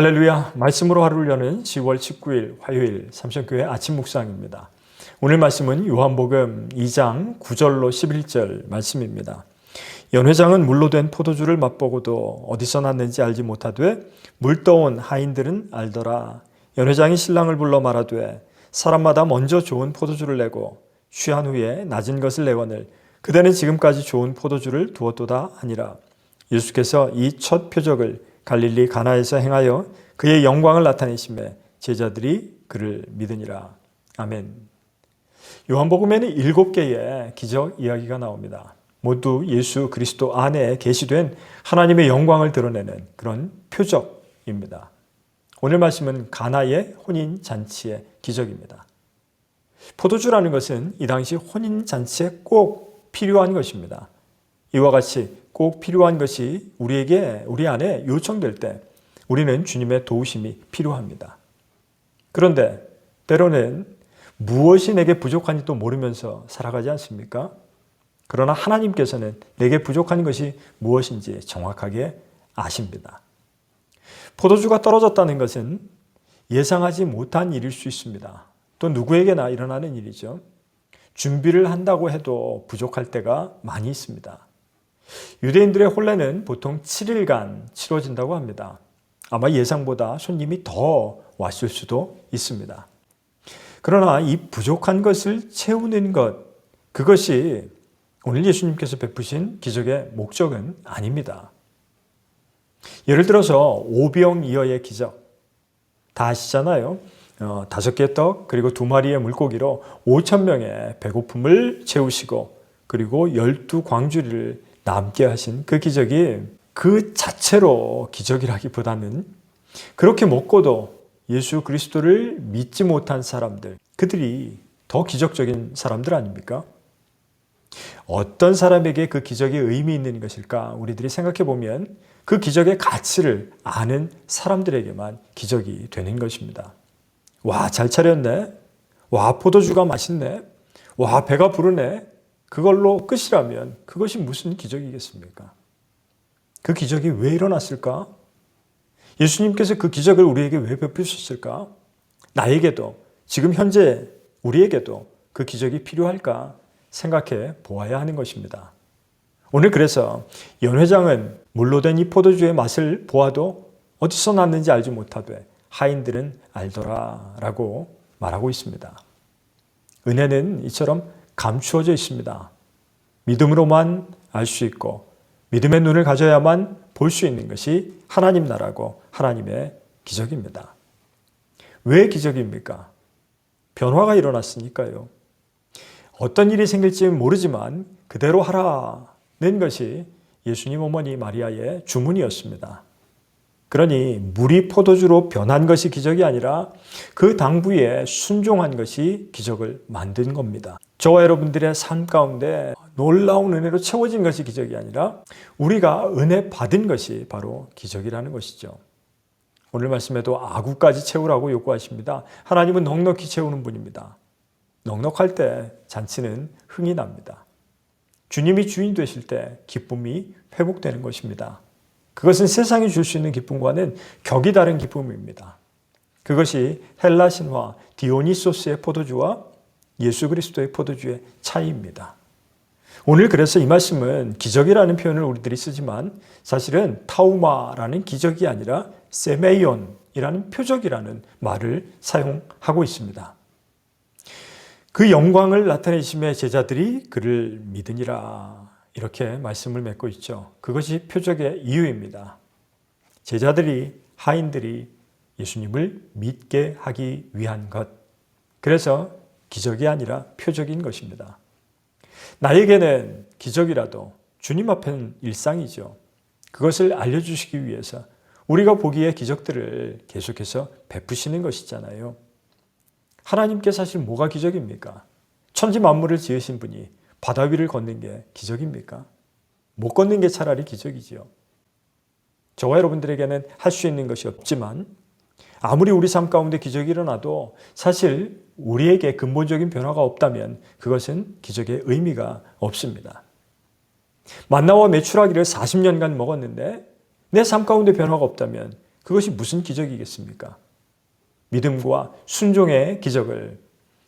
할렐루야 말씀으로 하루를 여는 10월 19일 화요일 삼성교회 아침 묵상입니다. 오늘 말씀은 요한복음 2장 9절로 11절 말씀입니다. 연회장은 물로 된 포도주를 맛보고도 어디서 났는지 알지 못하되 물 떠온 하인들은 알더라. 연회장이 신랑을 불러 말하되 사람마다 먼저 좋은 포도주를 내고 취한 후에 낮은 것을 내거늘 그대는 지금까지 좋은 포도주를 두었도다 하니라. 예수께서 이 첫 표적을 갈릴리 가나에서 행하여 그의 영광을 나타내심에 제자들이 그를 믿으니라. 아멘. 요한복음에는 일곱 개의 기적 이야기가 나옵니다. 모두 예수 그리스도 안에 계시된 하나님의 영광을 드러내는 그런 표적입니다. 오늘 말씀은 가나의 혼인 잔치의 기적입니다. 포도주라는 것은 이 당시 혼인 잔치에 꼭 필요한 것입니다. 이와 같이 꼭 필요한 것이 우리에게 우리 안에 요청될 때 우리는 주님의 도우심이 필요합니다. 그런데 때로는 무엇이 내게 부족한지도 모르면서 살아가지 않습니까? 그러나 하나님께서는 내게 부족한 것이 무엇인지 정확하게 아십니다. 포도주가 떨어졌다는 것은 예상하지 못한 일일 수 있습니다. 또 누구에게나 일어나는 일이죠. 준비를 한다고 해도 부족할 때가 많이 있습니다. 유대인들의 혼례는 보통 7일간 치러진다고 합니다. 아마 예상보다 손님이 더 왔을 수도 있습니다. 그러나 이 부족한 것을 채우는 것, 그것이 오늘 예수님께서 베푸신 기적의 목적은 아닙니다. 예를 들어서 오병이어의 기적, 다 아시잖아요. 어, 다섯 개 떡, 그리고 두 마리의 물고기로 5천 명의 배고픔을 채우시고, 그리고 열두 광주리를 남게 하신 그 기적이 그 자체로 기적이라기보다는 그렇게 먹고도 예수 그리스도를 믿지 못한 사람들, 그들이 더 기적적인 사람들 아닙니까? 어떤 사람에게 그 기적이 의미 있는 것일까? 우리들이 생각해 보면 그 기적의 가치를 아는 사람들에게만 기적이 되는 것입니다. 와, 잘 차렸네. 와, 포도주가 맛있네. 와, 배가 부르네. 그걸로 끝이라면 그것이 무슨 기적이겠습니까? 그 기적이 왜 일어났을까? 예수님께서 그 기적을 우리에게 왜 베푸셨을까? 나에게도 지금 현재 우리에게도 그 기적이 필요할까 생각해 보아야 하는 것입니다. 오늘 그래서 연회장은 물로 된 이 포도주의 맛을 보아도 어디서 났는지 알지 못하되 하인들은 알더라 라고 말하고 있습니다. 은혜는 이처럼 감추어져 있습니다. 믿음으로만 알 수 있고 믿음의 눈을 가져야만 볼 수 있는 것이 하나님 나라고 하나님의 기적입니다. 왜 기적입니까? 변화가 일어났으니까요. 어떤 일이 생길지 모르지만 그대로 하라는 것이 예수님 어머니 마리아의 주문이었습니다. 그러니 물이 포도주로 변한 것이 기적이 아니라 그 당부에 순종한 것이 기적을 만든 겁니다. 저와 여러분들의 삶 가운데 놀라운 은혜로 채워진 것이 기적이 아니라 우리가 은혜 받은 것이 바로 기적이라는 것이죠. 오늘 말씀에도 아구까지 채우라고 요구하십니다. 하나님은 넉넉히 채우는 분입니다. 넉넉할 때 잔치는 흥이 납니다. 주님이 주인 되실 때 기쁨이 회복되는 것입니다. 그것은 세상이 줄 수 있는 기쁨과는 격이 다른 기쁨입니다. 그것이 헬라 신화 디오니소스의 포도주와 예수 그리스도의 포도주의 차이입니다. 오늘 그래서 이 말씀은 기적이라는 표현을 우리들이 쓰지만 사실은 타우마라는 기적이 아니라 세메이온이라는 표적이라는 말을 사용하고 있습니다. 그 영광을 나타내심에 제자들이 그를 믿으니라 이렇게 말씀을 맺고 있죠. 그것이 표적의 이유입니다. 제자들이 하인들이 예수님을 믿게 하기 위한 것. 그래서 기적이 아니라 표적인 것입니다. 나에게는 기적이라도 주님 앞에는 일상이죠. 그것을 알려주시기 위해서 우리가 보기에 기적들을 계속해서 베푸시는 것이잖아요. 하나님께 사실 뭐가 기적입니까? 천지 만물을 지으신 분이 바다 위를 걷는 게 기적입니까? 못 걷는 게 차라리 기적이지요. 저와 여러분들에게는 할 수 있는 것이 없지만 아무리 우리 삶 가운데 기적이 일어나도 사실 우리에게 근본적인 변화가 없다면 그것은 기적의 의미가 없습니다. 만나와 매출하기를 40년간 먹었는데 내 삶 가운데 변화가 없다면 그것이 무슨 기적이겠습니까? 믿음과 순종의 기적을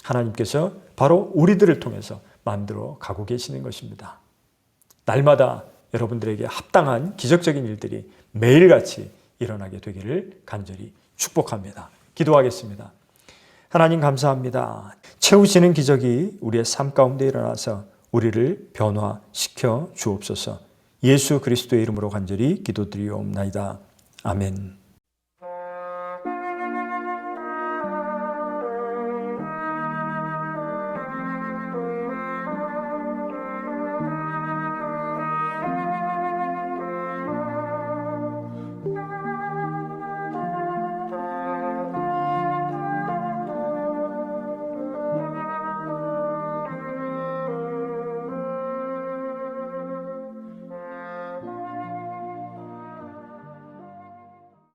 하나님께서 바로 우리들을 통해서 만들어 가고 계시는 것입니다. 날마다 여러분들에게 합당한 기적적인 일들이 매일같이 일어나게 되기를 간절히 축복합니다. 기도하겠습니다. 하나님 감사합니다. 채우시는 기적이 우리의 삶 가운데 일어나서 우리를 변화시켜 주옵소서. 예수 그리스도의 이름으로 간절히 기도드리옵나이다. 아멘.